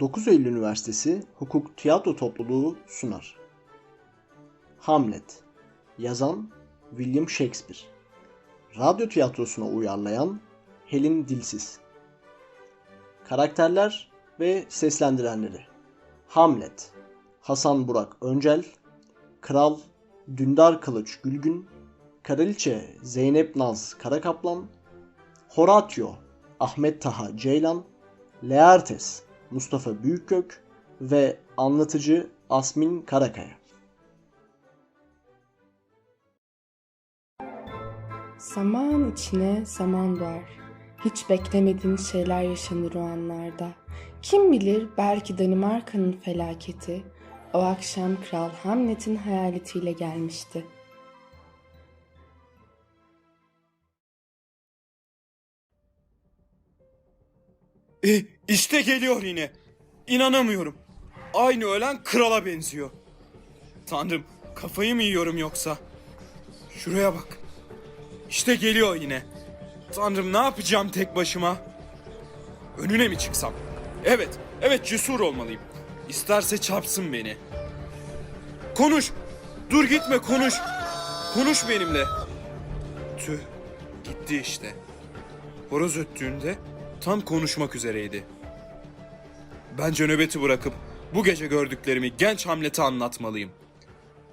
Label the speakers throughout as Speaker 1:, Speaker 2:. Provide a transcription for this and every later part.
Speaker 1: 9 Eylül Üniversitesi Hukuk Tiyatro Topluluğu sunar. Hamlet. Yazan William Shakespeare. Radyo tiyatrosuna uyarlayan Helin Dilsiz. Karakterler ve seslendirenleri. Hamlet. Hasan Burak Öncel. Kral Dündar Kılıç Gülgün. Kraliçe Zeynep Naz Karakaplan. Horatio Ahmet Taha Ceylan. Laertes Mustafa Büyükgök ve anlatıcı Asmin Karakaya.
Speaker 2: Zaman içine zaman doğar. Hiç beklemediğin şeyler yaşanır o anlarda. Kim bilir belki Danimarka'nın felaketi o akşam Kral Hamlet'in hayaletiyle gelmişti.
Speaker 3: E, işte geliyor yine. İnanamıyorum. Aynı ölen krala benziyor. Tanrım kafayı mı yiyorum yoksa? Şuraya bak. İşte geliyor yine. Tanrım ne yapacağım tek başıma? Önüne mi çıksam? Evet, evet cesur olmalıyım. İsterse çarpsın beni. Konuş. Dur gitme konuş. Konuş benimle. Tüh. Gitti işte. Horoz öttüğünde tam konuşmak üzereydi. Bence nöbeti bırakıp bu gece gördüklerimi genç Hamlet'e anlatmalıyım.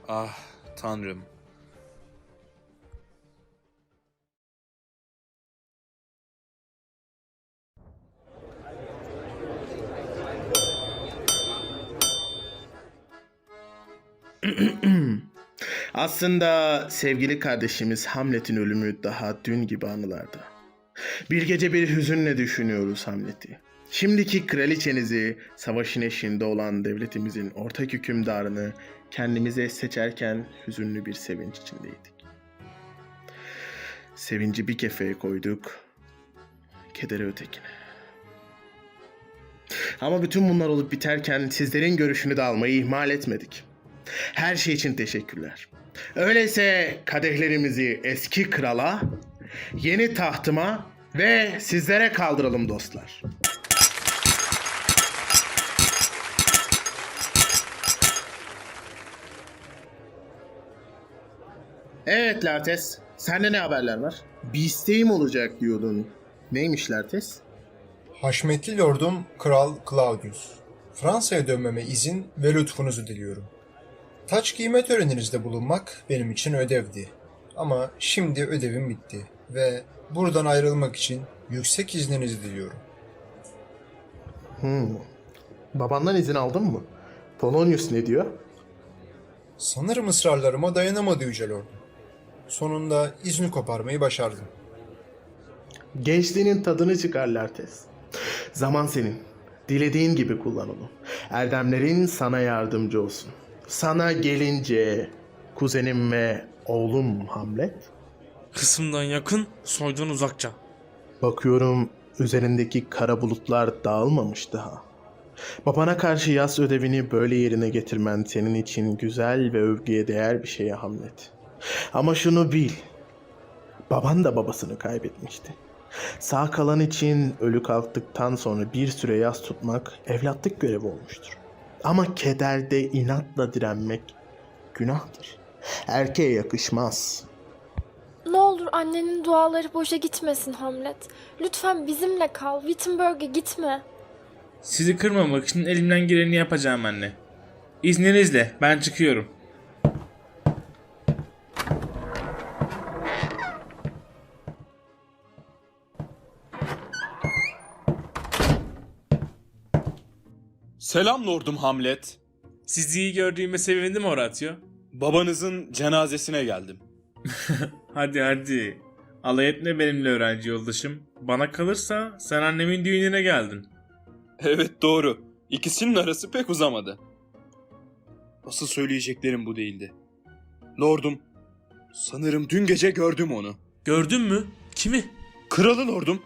Speaker 3: Ah tanrım.
Speaker 4: Aslında sevgili kardeşimiz Hamlet'in ölümü daha dün gibi anılarda. Bir gece bir hüzünle düşünüyoruz Hamlet'i. Şimdiki kraliçenizi, savaşın eşiğinde olan devletimizin ortak hükümdarını kendimize seçerken hüzünlü bir sevinç içindeydik. Sevinci bir kefeye koyduk, kederi ötekine. Ama bütün bunlar olup biterken sizlerin görüşünü de almayı ihmal etmedik. Her şey için teşekkürler. Öyleyse kadehlerimizi eski krala, yeni tahtıma ve sizlere kaldıralım dostlar. Evet Lartes, sende ne haberler var? Bir isteğim olacak diyordun. Neymiş Lartes?
Speaker 5: Haşmetli Lordum Kral Claudius. Fransa'ya dönmeme izin ve lütfunuzu diliyorum. Taç giyme töreninizde bulunmak benim için ödevdi. Ama şimdi ödevim bitti ve buradan ayrılmak için yüksek izninizi diliyorum.
Speaker 4: Hmm. Babandan izin aldın mı? Polonius ne diyor?
Speaker 5: Sanırım ısrarlarıma dayanamadı Yüce Lordum. Sonunda izni koparmayı başardım.
Speaker 4: Gençliğinin tadını çıkar Lartes. Zaman senin. Dilediğin gibi kullan onu. Erdemlerin sana yardımcı olsun. Sana gelince kuzenim ve oğlum Hamlet.
Speaker 6: Kısımdan yakın, soydan uzakça.
Speaker 4: Bakıyorum üzerindeki kara bulutlar dağılmamış daha. Babana karşı yaz ödevini böyle yerine getirmen senin için güzel ve övgüye değer bir şeye Hamlet. Ama şunu bil. Baban da babasını kaybetmişti. Sağ kalan için ölü kalktıktan sonra bir süre yas tutmak evlatlık görevi olmuştur. Ama kederde inatla direnmek günahtır. Erkeğe yakışmaz.
Speaker 7: Annenin duaları boşa gitmesin Hamlet. Lütfen bizimle kal. Wittenberg'e gitme.
Speaker 6: Sizi kırmamak için elimden geleni yapacağım anne. İzninizle ben çıkıyorum.
Speaker 3: Selam lordum Hamlet.
Speaker 6: Sizi iyi gördüğüme sevindim Horatio.
Speaker 3: Babanızın cenazesine geldim.
Speaker 6: Hadi hadi. Alay etme benimle öğrenci yoldaşım. Bana kalırsa sen annemin düğününe geldin.
Speaker 3: Evet doğru. İkisinin arası pek uzamadı. Asıl söyleyeceklerim bu değildi. Lordum, sanırım dün gece gördüm onu.
Speaker 6: Gördün mü? Kimi?
Speaker 3: Kralı lordum,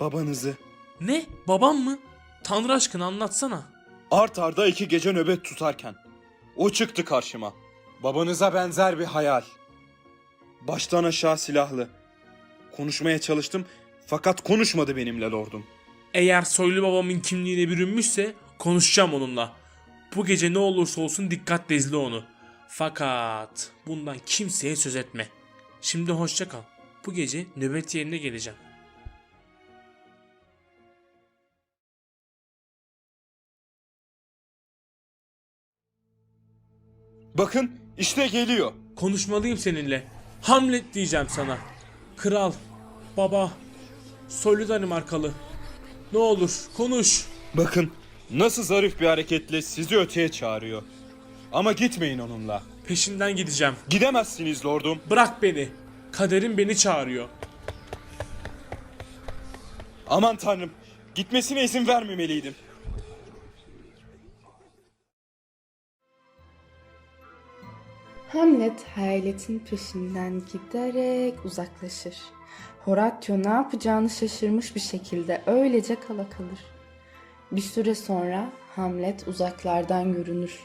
Speaker 3: babanızı.
Speaker 6: Ne? Babam mı? Tanrı aşkına anlatsana.
Speaker 3: Art arda iki gece nöbet tutarken. O çıktı karşıma. Babanıza benzer bir hayal. Baştan aşağı silahlı. Konuşmaya çalıştım fakat konuşmadı benimle lordum.
Speaker 6: Eğer soylu babamın kimliğine bürünmüşse Konuşacağım onunla. Bu gece ne olursa olsun dikkatle izle onu. Fakat bundan kimseye söz etme. Şimdi hoşça kal. Bu gece nöbet yerine geleceğim.
Speaker 3: Bakın işte geliyor.
Speaker 6: Konuşmalıyım seninle. Hamlet diyeceğim sana. Kral, baba, soylu Danimarkalı. Ne olur konuş.
Speaker 3: Bakın nasıl zarif bir hareketle sizi öteye çağırıyor. Ama gitmeyin onunla.
Speaker 6: Peşinden gideceğim.
Speaker 3: Gidemezsiniz lordum.
Speaker 6: Bırak beni. Kaderim beni çağırıyor.
Speaker 3: Aman tanrım. Gitmesine izin vermemeliydim.
Speaker 2: Hamlet hayaletin peşinden giderek uzaklaşır. Horatio ne yapacağını şaşırmış bir şekilde öylece kala kalır. Bir süre sonra Hamlet uzaklardan görünür.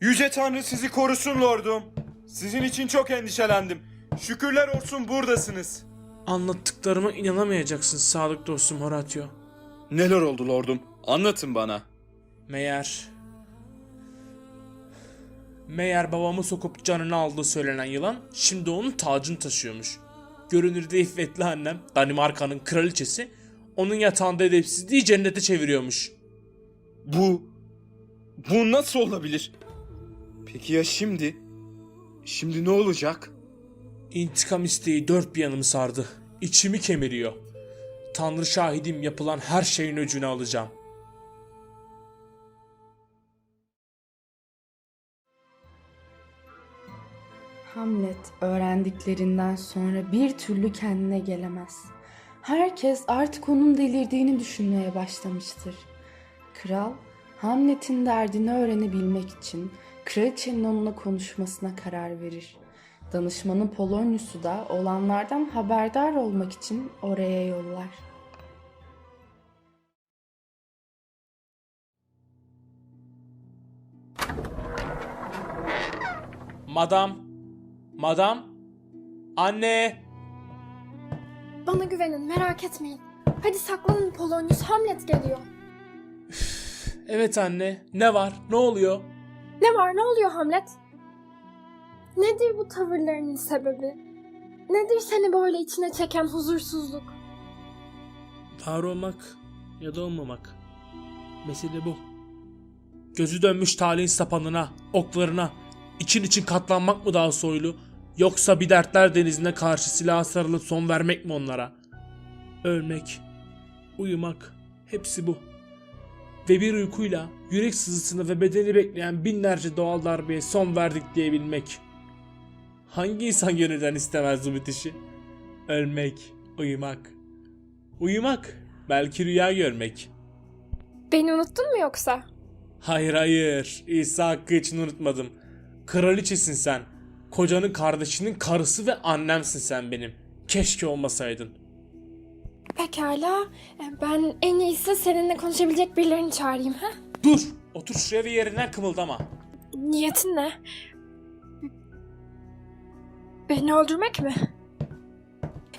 Speaker 3: Yüce Tanrı sizi korusun lordum. Sizin için çok endişelendim. Şükürler olsun buradasınız.
Speaker 6: Anlattıklarıma inanamayacaksın sağlık dostum Horatio.
Speaker 3: Neler oldu lordum? Anlatın bana.
Speaker 6: Meğer... Meğer babamı sokup canını aldığı söylenen yılan şimdi onun tacını taşıyormuş. Görünürde iffetli annem Danimarka'nın kraliçesi onun yatağında edepsizliği cennete çeviriyormuş.
Speaker 3: Bu... Bu nasıl olabilir? Peki ya şimdi? Şimdi ne olacak?
Speaker 6: İntikam isteği dört bir yanımı sardı. İçimi kemiriyor. Tanrı şahidim yapılan her şeyin öcünü alacağım.
Speaker 2: Hamlet öğrendiklerinden sonra bir türlü kendine gelemez. Herkes artık onun delirdiğini düşünmeye başlamıştır. Kral, Hamlet'in derdini öğrenebilmek için kraliçenin onunla konuşmasına karar verir. Danışmanı Polonius'u da olanlardan haberdar olmak için oraya yollar.
Speaker 6: Madam, madam, anne,
Speaker 7: Bana güvenin merak etmeyin. Hadi saklanın Polonius Hamlet geliyor.
Speaker 6: evet anne, ne var, ne oluyor?
Speaker 7: Ne var ne oluyor Hamlet? Nedir bu tavırlarının sebebi? Nedir seni böyle içine çeken huzursuzluk?
Speaker 6: Var olmak ya da olmamak. Mesele bu. Gözü dönmüş talihin sapanına, oklarına, için için katlanmak mı daha soylu, yoksa bir dertler denizine karşı silaha sarılıp son vermek mi onlara? Ölmek, uyumak, hepsi bu. Ve bir uykuyla yürek sızısını ve bedeni bekleyen binlerce doğal darbeye son verdik diyebilmek. Hangi insan gönülden istemez bu bitişi? Ölmek, uyumak. Uyumak, belki rüya görmek.
Speaker 7: Beni unuttun mu yoksa?
Speaker 6: Hayır hayır, İsa Hakkı için unutmadım. Kraliçesin sen. Kocanın kardeşinin karısı ve annemsin sen benim. Keşke olmasaydın.
Speaker 7: Pekala. e, Ben en iyisi seninle konuşabilecek birilerini çağırayım ha?
Speaker 6: Dur, otur şuraya ve yerinden kımıldama.
Speaker 7: Niyetin ne? Beni öldürmek mi?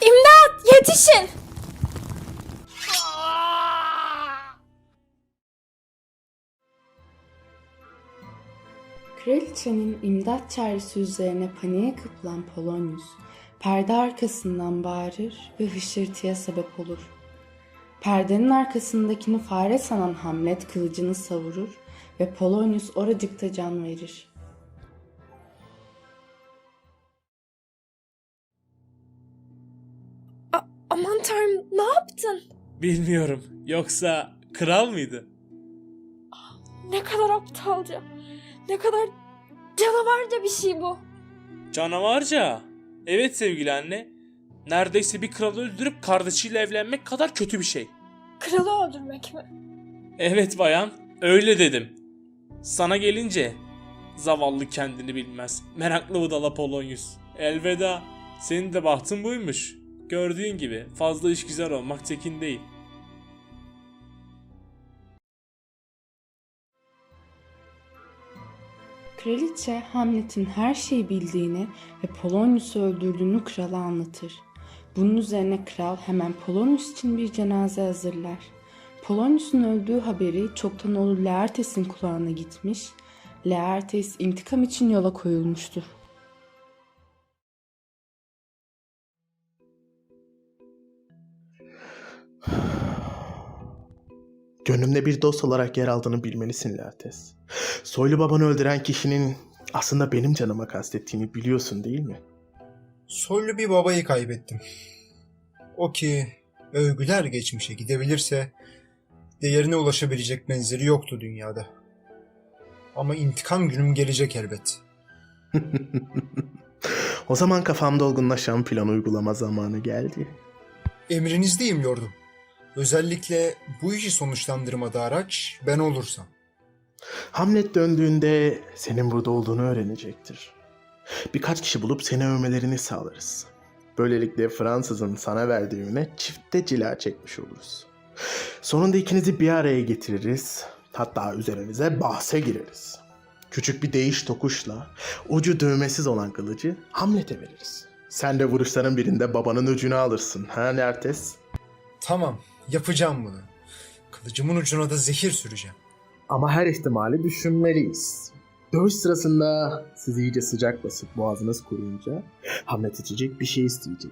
Speaker 7: İmdat! Yetişin!
Speaker 2: Kraliçenin imdat çağrısı üzerine paniğe kapılan Polonius, perde arkasından bağırır ve hışırtıya sebep olur. Perdenin arkasındakini fare sanan Hamlet kılıcını savurur ve Polonius oracıkta can verir.
Speaker 7: A- aman tanrım ne yaptın?
Speaker 6: Bilmiyorum, yoksa kral mıydı?
Speaker 7: Ne kadar aptalca. Ne kadar canavarca bir şey bu.
Speaker 6: Canavarca. Evet sevgili anne. Neredeyse bir kralı öldürüp kardeşiyle evlenmek kadar kötü bir şey.
Speaker 7: Kralı öldürmek mi?
Speaker 6: Evet bayan, öyle dedim. Sana gelince zavallı kendini bilmez. Meraklı budala Polonyus. Elveda. Senin de bahtın buymuş. Gördüğün gibi fazla işgüzar olmak tekin değil.
Speaker 2: Kraliçe Hamlet'in her şeyi bildiğini ve Polonius'u öldürdüğünü krala anlatır. Bunun üzerine kral hemen Polonius için bir cenaze hazırlar. Polonius'un öldüğü haberi çoktan oğlu Laertes'in kulağına gitmiş. Laertes intikam için yola koyulmuştur.
Speaker 4: Gönlümde bir dost olarak yer aldığını bilmelisin Laertes. Soylu babanı öldüren kişinin aslında benim canıma kastettiğini biliyorsun değil mi?
Speaker 5: Soylu bir babayı kaybettim. O ki övgüler geçmişe gidebilirse değerine ulaşabilecek benzeri yoktu dünyada. Ama intikam günüm gelecek elbet.
Speaker 4: o zaman kafamda olgunlaşan plan uygulama zamanı geldi.
Speaker 5: Emrinizdeyim lordum. Özellikle bu işi sonuçlandırmada araç ben olursam.
Speaker 4: Hamlet döndüğünde senin burada olduğunu öğrenecektir. Birkaç kişi bulup seni övmelerini sağlarız. Böylelikle Fransız'ın sana verdiği üne çifte cila çekmiş oluruz. Sonunda ikinizi bir araya getiririz. Hatta üzerinize bahse gireriz. Küçük bir değiş tokuşla ucu düğmesiz olan kılıcı Hamlet'e veririz. Sen de vuruşların birinde babanın öcünü alırsın. Ha Nertes?
Speaker 5: Tamam, yapacağım bunu. Kılıcımın ucuna da zehir süreceğim.
Speaker 4: Ama her ihtimali düşünmeliyiz. Dövüş sırasında sizi iyice sıcak basıp boğazınız kuruyunca Hamlet içecek bir şey isteyecek.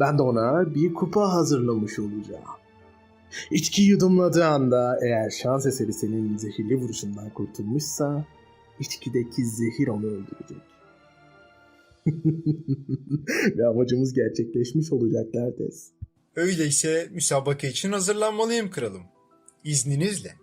Speaker 4: Ben de ona bir kupa hazırlamış olacağım. İçki yudumladığı anda eğer şans eseri senin zehirli vuruşundan kurtulmuşsa içkideki zehir onu öldürecek. Ve amacımız gerçekleşmiş olacak Lerdes.
Speaker 5: Öyleyse müsabaka için hazırlanmalıyım kralım. İzninizle.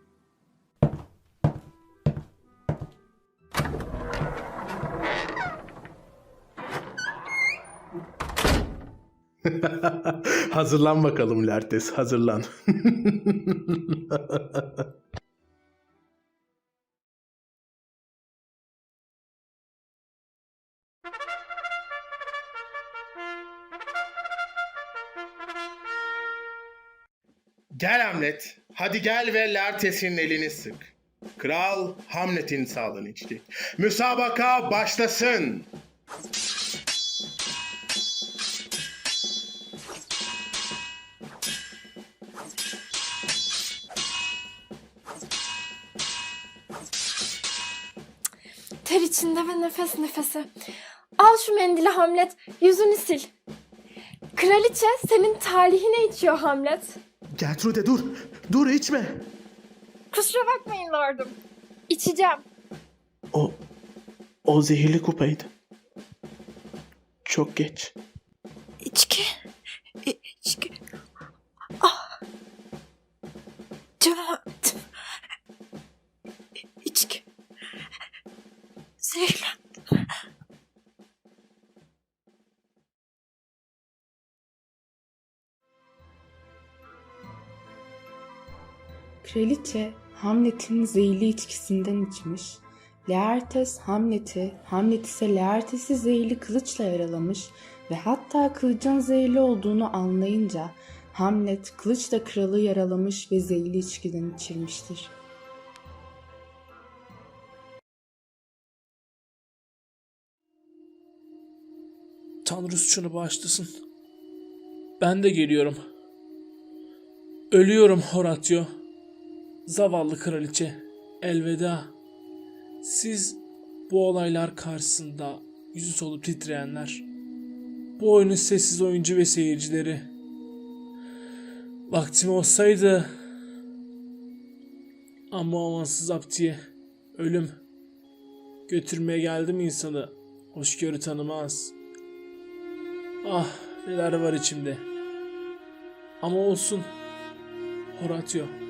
Speaker 4: hazırlan bakalım Lertes, hazırlan. Gel Hamlet. Hadi gel ve Lertes'in elini sık. Kral Hamlet'in sağlığını içecek. Müsabaka başlasın.
Speaker 7: Ter içinde ve nefes nefese. Al şu mendili Hamlet, yüzünü sil. Kraliçe senin talihine içiyor Hamlet.
Speaker 4: Gertrude dur. Dur içme.
Speaker 7: Kusura bakmayın lordum. İçeceğim.
Speaker 4: O o zehirli kupaydı. Çok geç.
Speaker 8: İçki. İçki. Ah. Canım.
Speaker 2: Kraliçe Hamlet'in zehirli içkisinden içmiş. Laertes Hamlet'i, Hamlet ise Laertes'i zehirli kılıçla yaralamış ve hatta kılıcın zehirli olduğunu anlayınca Hamlet kılıçla kralı yaralamış ve zehirli içkiden içirmiştir.
Speaker 6: Tanrı suçunu bağışlasın. Ben de geliyorum. Ölüyorum Horatio. Zavallı kraliçe. Elveda. Siz bu olaylar karşısında yüzü solup titreyenler. Bu oyunun sessiz oyuncu ve seyircileri. Vaktim olsaydı ama amansız aptiye ölüm götürmeye geldim insanı hoşgörü tanımaz. Ah neler var içimde. Ama olsun. Horatio.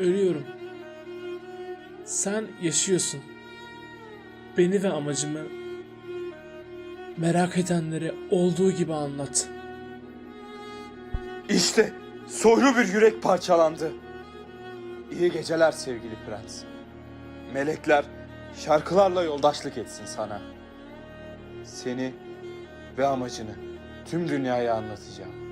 Speaker 6: Ölüyorum. Sen yaşıyorsun. Beni ve amacımı merak edenlere olduğu gibi anlat.
Speaker 3: İşte soylu bir yürek parçalandı. İyi geceler sevgili prens. Melekler şarkılarla yoldaşlık etsin sana. Seni ve amacını tüm dünyaya anlatacağım.